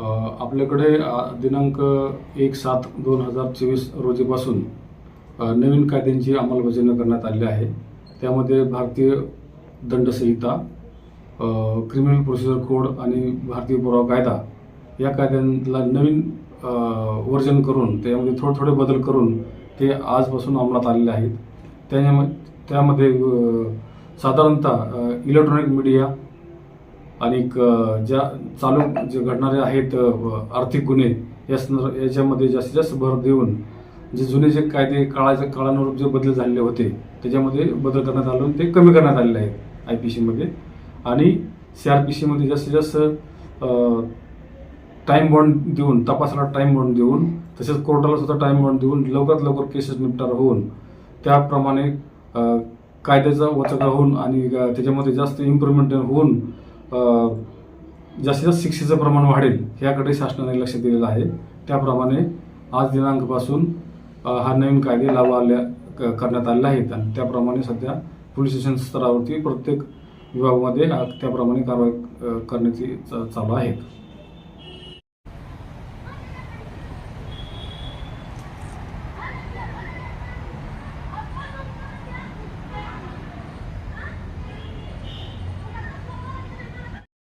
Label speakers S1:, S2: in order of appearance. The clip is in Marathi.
S1: आपल्याकडे दिनांक एक सात दोन हजार चोवीस रोजीपासून नवीन कायद्यांची अंमलबजावणी करण्यात आली आहे. त्यामध्ये भारतीय दंडसंहिता क्रिमिनल प्रोसिजर कोड आणि भारतीय पुरावा कायदा या कायद्यांना नवीन वर्जन करून त्यामध्ये थोडे थोडे बदल करून ते आजपासून अंमलात आलेले आहेत. त्याच्याम त्यामध्ये साधारणतः इलेक्ट्रॉनिक मीडिया आणि ज्या चालू जे घडणारे आहेत आर्थिक गुन्हे या याच्यामध्ये जास्तीत जास्त भर देऊन जे जुने जे कायदे काळाचे काळानुरूप जे बदल झालेले होते त्याच्यामध्ये बदल करण्यात आले ते कमी करण्यात आलेले आहेत आय पी सीमध्ये आणि सी आर पी सीमध्ये जास्तीत जास्त टाईम बॉन्ड देऊन तपासाला टाईम बॉन्ड देऊन तसेच कोर्टाला सुद्धा टाईम बॉन्ड देऊन लवकरात लवकर केसेस निपटारा होऊन त्याप्रमाणे कायद्याचा वचका होऊन आणि त्याच्यामध्ये जास्त इम्प्रुव्हमेंट होऊन जास्तीत जास्त शिक्षेचं प्रमाण वाढेल याकडे शासनाने लक्ष दिलेलं आहे. त्याप्रमाणे आज दिनांकपासून हा नवीन कायदे लागू आल्या क- करण्यात आलेला आहेत आणि त्याप्रमाणे सध्या पोलीस स्टेशन स्तरावरती प्रत्येक विभागामध्ये त्याप्रमाणे कारवाई करण्याची चालू आहे.